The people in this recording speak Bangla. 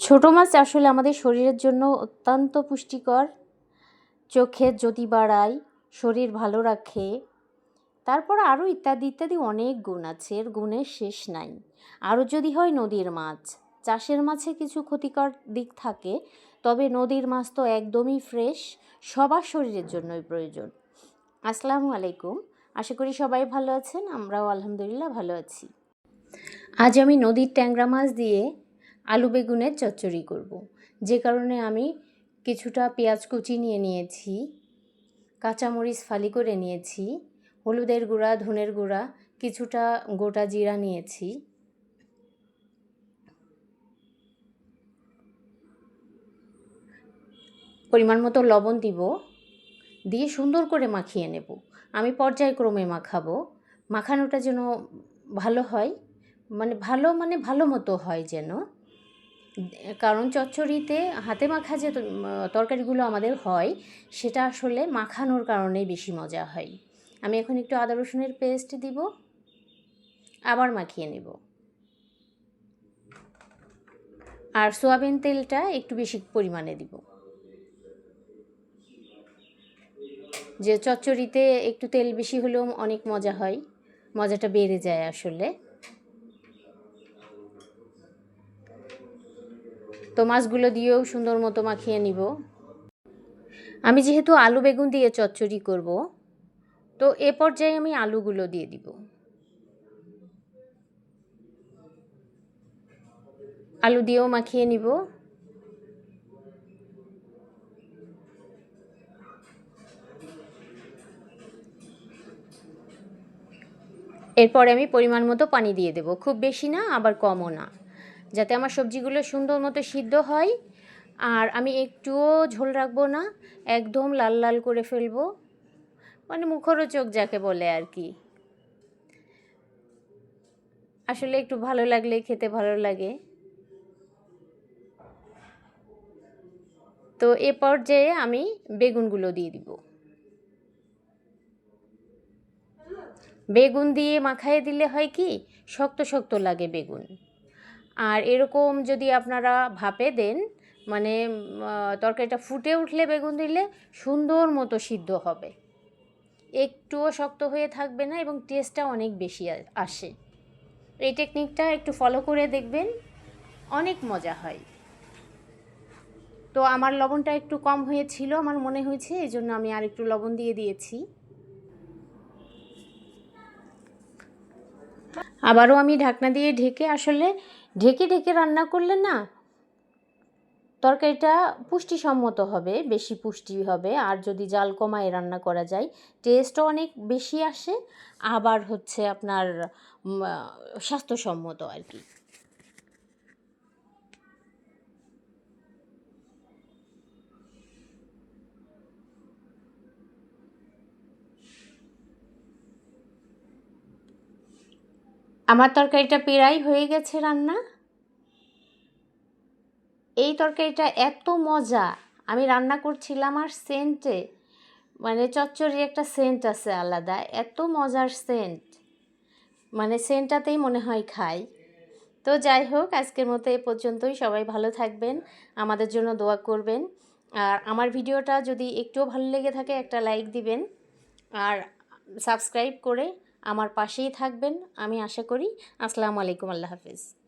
ছোটো মাছ আসলে আমাদের শরীরের জন্য অত্যন্ত পুষ্টিকর। চোখের জ্যোতি বাড়ায়, শরীর ভালো রাখে। তারপর আরও ইত্যাদি ইত্যাদি অনেক গুণ আছে, এর গুণের শেষ নাই। আরও যদি হয় নদীর মাছ। চাষের মাছে কিছু ক্ষতিকর দিক থাকে, তবে নদীর মাছ তো একদমই ফ্রেশ সবার শরীরের জন্যই প্রয়োজন। আসসালামু আলাইকুম। আশা করি সবাই ভালো আছেন, আমরাও আলহামদুলিল্লাহ ভালো আছি। আজ আমি নদীর ট্যাংরা মাছ দিয়ে আলু বেগুনের চচ্চড়ি করব। যে কারণে আমি কিছুটা পেঁয়াজ কুচি নিয়ে নিয়েছি, কাঁচামরিচ ফালি করে নিয়েছি, হলুদের গুঁড়া, ধনের গুঁড়া, কিছুটা গোটা জিরা নিয়েছি। পরিমাণ মতো লবণ দিব, দিয়ে সুন্দর করে মাখিয়ে নেব। আমি পর্যায়ক্রমে মাখাবো। মাখানোটা যেন ভালো হয় মানে ভালো মানে ভালো মতো হয় যেন। কারণ চচ্চড়িতে হাতে মাখা যে তরকারিগুলো আমাদের হয়, সেটা আসলে মাখানোর কারণেই বেশি মজা হয়। আমি এখন একটু আদা রসুনের পেস্ট দিব, আবার মাখিয়ে নেব। আর সোয়াবিন তেলটা একটু বেশি পরিমাণে দিব। যে চচ্চড়িতে একটু তেল বেশি হলেও অনেক মজা হয়, মজাটা বেড়ে যায় আসলে। তো মাছগুলো দিয়েও সুন্দর মতো মাখিয়ে নিব। আমি যেহেতু আলু বেগুন দিয়ে চচ্চড়ি করব, তো এ পর্যায়ে আমি আলুগুলো দিয়ে দিব। আলু দিয়েও মাখিয়ে নিব। এরপরে আমি পরিমাণ মতো পানি দিয়ে দেব। খুব বেশি না, আবার কমও না। যাতে আমার সবজিগুলো সুন্দর মতো সিদ্ধ হয়। আর আমি একটুও ঝোল রাখব না, একদম লাল লাল করে ফেলব। মানে মুখরোচক যাকে বলে আর কি। আসলে একটু ভালো লাগলে, খেতে ভালো লাগে। তো এ পর্যায়ে আমি বেগুনগুলো দিয়ে দিব। বেগুন দিয়ে মাখায় দিলে হয় কি, শক্ত শক্ত লাগে বেগুন। আর এরকম যদি আপনারা ভাপে দেন মানে তরকারিটা ফুটে উঠলে বেগুন দিলে সুন্দর মতো সিদ্ধ হবে। একটুও শক্ত হয়ে থাকবে না এবং টেস্টটা অনেক বেশি আসে। এই টেকনিকটা একটু ফলো করে দেখবেন, অনেক মজা হয়। তো আমার লবণটা একটু কম হয়েছিল, আমার মনে হয়েছে, এই জন্য আমি আর একটু লবণ দিয়ে দিয়েছি। আবারও আমি ঢাকনা দিয়ে ঢেকে আসলে ঢেকে ঢেকে রান্না করলে না তরকারিটা পুষ্টিসম্মত হবে, বেশি পুষ্টি হবে। আর যদি জাল কমায় রান্না করা যায় টেস্টও অনেক বেশি আসে। আবার হচ্ছে আপনার স্বাস্থ্যসম্মত আর কি। আমার তরকারিটা পেরাই হয়ে গেছে রান্না। এই তরকারিটা এত মজা। আমি রান্না করছিলাম আর সেন্টে মানে চচ্চড়ি একটা সেন্ট আছে আলাদা। এত মজার সেন্ট মানে সেন্টটাতেই মনে হয় খাই। তো যাই হোক, আজকের মতো এ পর্যন্তই। সবাই ভালো থাকবেন, আমাদের জন্য দোয়া করবেন। আর আমার ভিডিওটা যদি একটুও ভালো লেগে থাকে, একটা লাইক দিবেন। আর সাবস্ক্রাইব করে আমার পাশেই থাকবেন। আমি আশা করি। আসসালামু আলাইকুম আল্লাহ হাফিজ।